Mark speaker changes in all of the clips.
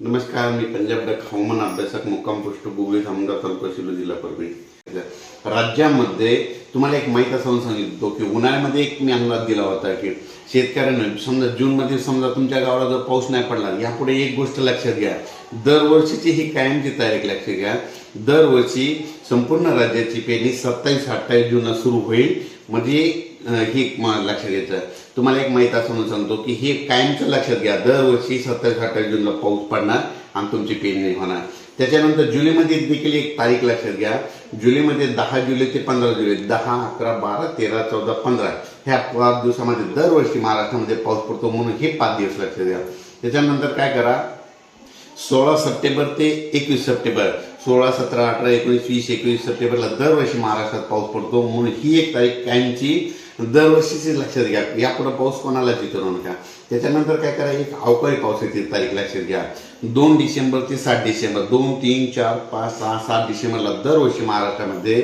Speaker 1: नमस्कार मी पंजाब डक हवामान अभ्यासक मुक्काम पोस्ट समजा तालुका शिलो जिल्हा परभणी. राज्यामध्ये तुम्हाला एक माहीत असं सांगितलं की उन्हाळ्यामध्ये एक मी अंदाज दिला होता की शेतकऱ्यांना समजा जूनमध्ये समजा तुमच्या गावाला जर पाऊस नाही पडला यापुढे एक गोष्ट लक्षात घ्या. दरवर्षीची ही कायमची तारीख लक्षात घ्या. दरवर्षी संपूर्ण राज्याची पेरणी सत्तावीस अठ्ठावीस जूनला सुरू होईल. म्हणजे हे लक्षात घ्यायचं. तुम्हाला एक माहीत असं म्हणून सांगतो की हे कायमचं लक्षात घ्या. दरवर्षी सत्तावीस अठ्ठावीस जूनला पाऊस पडणार आणि तुमची पेरणी होणार. त्याच्यानंतर जुलैमध्ये देखील एक तारीख लक्षात घ्या. जुलैमध्ये दहा जुलै ते पंधरा जुलै दहा अकरा बारा तेरा चौदा पंधरा. ह्या पाच दिवसामध्ये दरवर्षी महाराष्ट्रामध्ये पाऊस पडतो म्हणून हे पाच दिवस लक्षात घ्या. त्याच्यानंतर काय करा? सोळा सप्टेंबर ते एकवीस सप्टेंबर. सोळा सतरा अठरा एकोणीस वीस एकवीस सप्टेंबरला दरवर्षी महाराष्ट्रात पाऊस पडतो. म्हणून ही एक तारीख कायमची दरवर्षीची लक्षात घ्या. यापुढे पाऊस कोणालाच विचारू नका त्याच्यानंतर काय करा एक अवकाळी पावसाची तारीख लक्षात घ्या. दोन डिसेंबर ते सात डिसेंबर. दोन तीन चार पाच सहा सात डिसेंबरला दरवर्षी महाराष्ट्रामध्ये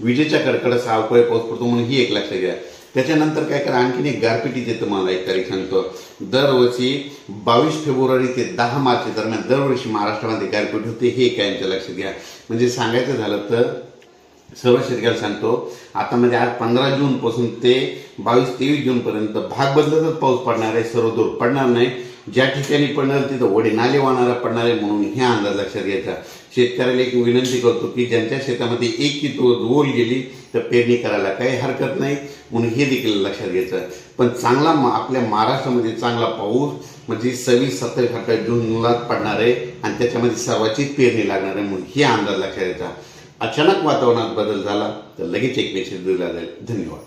Speaker 1: विजेच्या कडकडाचा अवकाळी पाऊस पडतो. म्हणून ही एक लक्षात घ्या. त्याच्यानंतर काय करा आणखीन एक गारपिटी देतो मला एक तारीख सांगतो. दरवर्षी बावीस फेब्रुवारी ते दहा मार्च दरम्यान दरवर्षी महाराष्ट्रामध्ये गारपीट होते हे कायमच्या लक्षात घ्या. म्हणजे सांगायचं झालं तर सर्व शेतकऱ्याला सांगतो आता म्हणजे आज पंधरा जून पासून ते बावीस तेवीस जून पर्यंत भाग बदलतच पाऊस पडणार आहे सर्व दूर पडणार नाही. ज्या ठिकाणी पडणार तिथं वडे नाले वाहणारा पडणार आहे म्हणून ह्या अंदाज लक्षात घ्यायचा शेतकऱ्याला एक विनंती करतो की ज्यांच्या शेतामध्ये एक की तो ओल गेली तर पेरणी करायला काही हरकत नाही म्हणून हे देखील लक्षात घ्यायचं पण चांगला मा- आपल्या महाराष्ट्रामध्ये चांगला पाऊस म्हणजे सव्वीस सत्तावीस अठ्ठावीस जूनला पडणार आहे आणि त्याच्यामध्ये सर्वाची पेरणी लागणार आहे म्हणून हे अंदाज लक्षात घ्यायचा अचानक वातावरणात बदल झाला तर लगेच एक मेसेज दिला जाईल. धन्यवाद.